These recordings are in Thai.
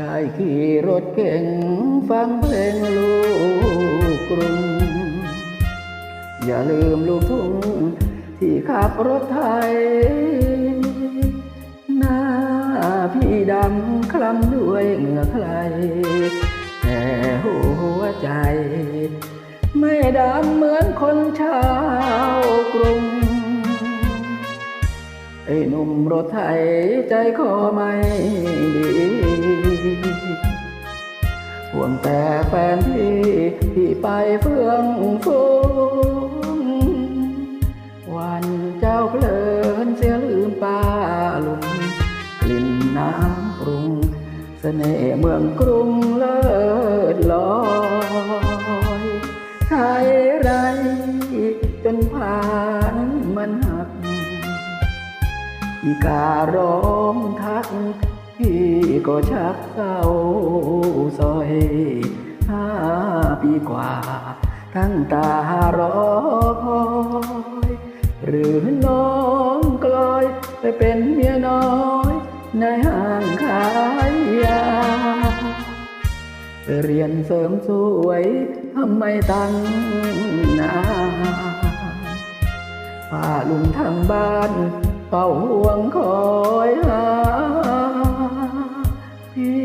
อ้ขี่รถเก่งฟังเพลงลูกกรุง อย่าลืมลูกทุ่งที่ขับรถไทย หน้าพี่ดำคล้ำด้วยเหงื่อใครแต่หัวใจ ไม่ดำเหมือนคนชาวกรุง ไอ้หนุ่มรถไถใจคอไม่ดีห่วงแต่แฟนที่ที่ไปเฟื่องฟูงวันเจ้าเพลินเสียลืมป้าลุงกลิ่นน้ำปรุงเสน่ห์เมืองกรุงเลิศลอยไทยไรจนผ่านมันหัก อีการ้องทัก พี่ก็ชักเศร้าซอยห้าปีกว่า ทั้งตารอคอยหรือน้องกลอยไปเป็นเมียน้อยในห้างขายยาไปเรียนเสริมสวยทำไมตั้งนานป้าลุงทางบ้าน เฝ้าห่วงคอยหาพี่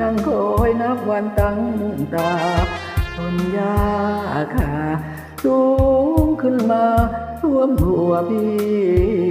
นั่งคอยนับวันตั้งตาต้นยาคาสูงขึ้นมาท่วมหัวพี่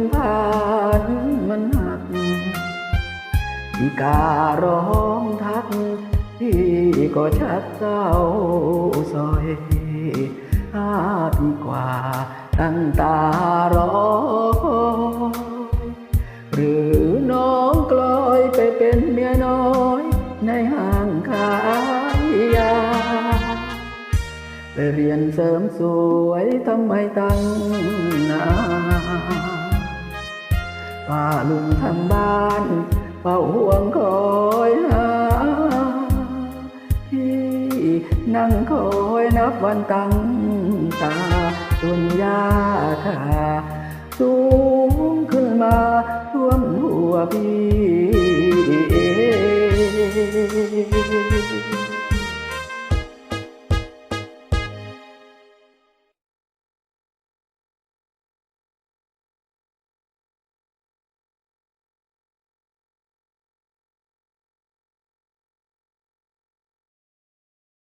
นผ่านมันหักอีการ้องทัก พี่ก็ชักเศร้าซอยหาปีกว่าตั้งตารอยหรือน้องกลอยไปเป็นเมียน้อยในห้างขายยาไปเรียนเสริมสวยทำไมตั้งนาน ป้าลุงทางบ้านเฝ้าห่วงคอยหาพี่นั่งคอยนับวันตั้งตาจนยาคาสูงขึ้นมาท่วมหัวพี่